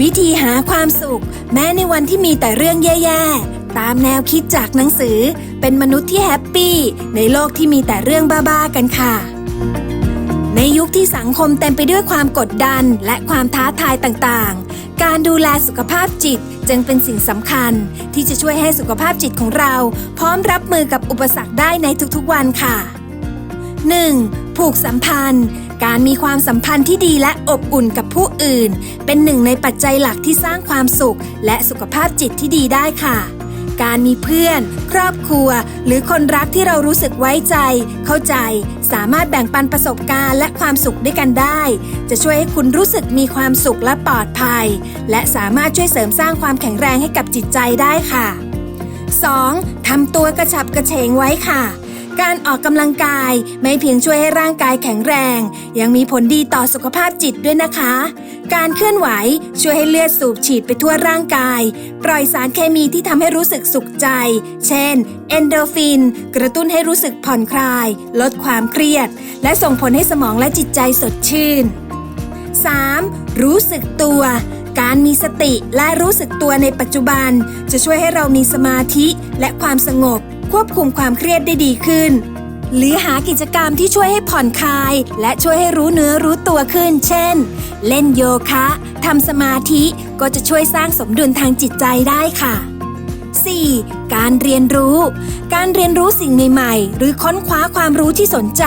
วิธีหาความสุข แม้ในวันที่มีแต่เรื่องแย่ๆ ตามแนวคิดจากหนังสือ เป็นมนุษย์ที่แฮปปี้ ในโลกที่มีแต่เรื่องบ้าๆกันค่ะ ในยุคที่สังคมเต็มไปด้วยความกดดันและความท้าทายต่างๆ การดูแลสุขภาพจิตจึงเป็นสิ่งสำคัญ ที่จะช่วยให้สุขภาพจิตของเรา พร้อมรับมือกับอุปสรรคได้ในทุกๆวันค่ะ 1. ผูกสัมพันธ์ การมีความสัมพันธ์ที่ดีและอบอุ่นกับผู้อื่น เป็นหนึ่งในปัจจัยหลักที่สร้างความสุข และสุขภาพจิตที่ดีได้ค่ะ การมีเพื่อน ครอบครัว หรือคนรักที่เรารู้สึกไว้ใจ เข้าใจ สามารถแบ่งปันประสบการณ์และความสุขด้วยกันได้ จะช่วยให้คุณรู้สึกมีความสุขและปลอดภัย และสามารถช่วยเสริมสร้างความแข็งแรงให้กับจิตใจได้ค่ะ 2. ทำตัวกระฉับกระเฉงไว้ค่ะ การออกกำลังกายไม่เพียงช่วยให้ร่างกายแข็งแรง ยังมีผลดีต่อสุขภาพจิตด้วยนะคะ การเคลื่อนไหวช่วยให้เลือดสูบฉีดไปทั่วร่างกาย ปล่อยสารเคมีที่ทำให้รู้สึกสุขใจ เช่น เอนโดฟิน กระตุ้นให้รู้สึกผ่อนคลาย ลดความเครียด และส่งผลให้สมองและจิตใจสดชื่น 3. รู้สึกตัวการมีสติและรู้สึกตัวในปัจจุบัน จะช่วยให้เรามีสมาธิและความสงบ ควบคุมความเครียดได้ดีขึ้น หรือหากิจกรรมที่ช่วยให้ผ่อนคลาย และช่วยให้รู้เนื้อรู้ตัวขึ้น เช่น เล่นโยคะทำสมาธิก็จะช่วยสร้างสมดุลทางจิตใจได้ค่ะ 4. การเรียนรู้ การเรียนรู้สิ่งใหม่ๆ หรือค้นคว้าความรู้ที่สนใจ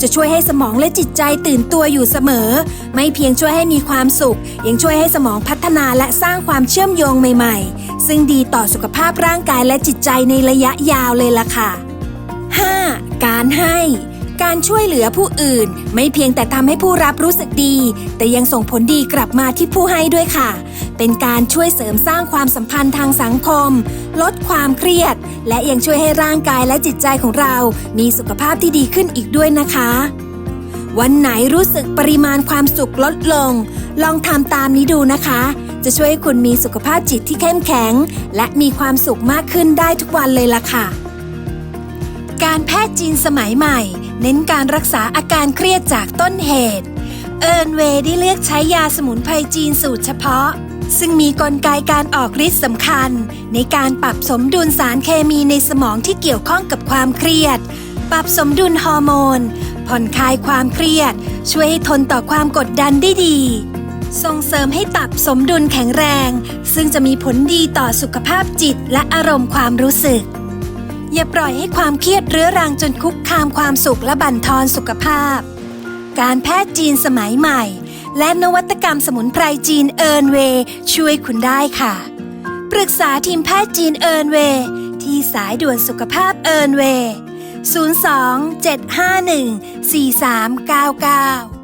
จะช่วยให้สมองและจิตใจตื่นตัวอยู่เสมอ ไม่เพียงช่วยให้มีความสุข ยังช่วยให้สมองพัฒนาและสร้างความเชื่อมโยงใหม่ๆ ซึ่งดีต่อสุขภาพร่างกายและจิตใจในระยะยาวเลยล่ะค่ะ 5. การให้ การช่วยเหลือผู้อื่น ไม่เพียงแต่ทำให้ผู้รับรู้สึกดี แต่ยังส่งผลดีกลับมาที่ผู้ให้ด้วยค่ะ เป็นการช่วยเสริมสร้างความสัมพันธ์ทางสังคม ลดความเครียด และยังช่วยให้ร่างกายและจิตใจของเรา มีสุขภาพที่ดีขึ้นอีกด้วยนะคะ วันไหนรู้สึกปริมาณความสุขลดลง ลองทำตามนี้ดูนะคะ จะช่วยให้คุณมีสุขภาพจิตที่เข้มแข็ง และมีความสุขมากขึ้นได้ทุกวันเลยล่ะค่ะ การแพทย์จีนสมัยใหม่ เน้นการรักษาอาการเครียดจากต้นเหตุ เอิร์นเวย์ได้เลือกใช้ยาสมุนไพรจีนสูตรเฉพาะ ซึ่งมีกลไกการออกฤทธิ์สำคัญ ในการปรับสมดุลสารเคมีในสมองที่เกี่ยวข้องกับความเครียด ปรับสมดุลฮอร์โมน ผ่อนคลายความเครียด ช่วยให้ทนต่อความกดดันได้ดีส่งเสริมให้ตับสมดุลแข็งแรง ซึ่งจะมีผลดีต่อสุขภาพจิตและอารมณ์ความรู้สึก อย่าปล่อยให้ความเครียดเรื้อรังจนคุกคามความสุขและบั่นทอนสุขภาพ การแพทย์จีนสมัยใหม่ และนวัตกรรมสมุนไพรจีนเอิร์นเวช่วยคุณได้ค่ะ ปรึกษาทีมแพทย์จีนเอิร์นเวที่สายด่วนสุขภาพเอิร์นเวย์02 751 4399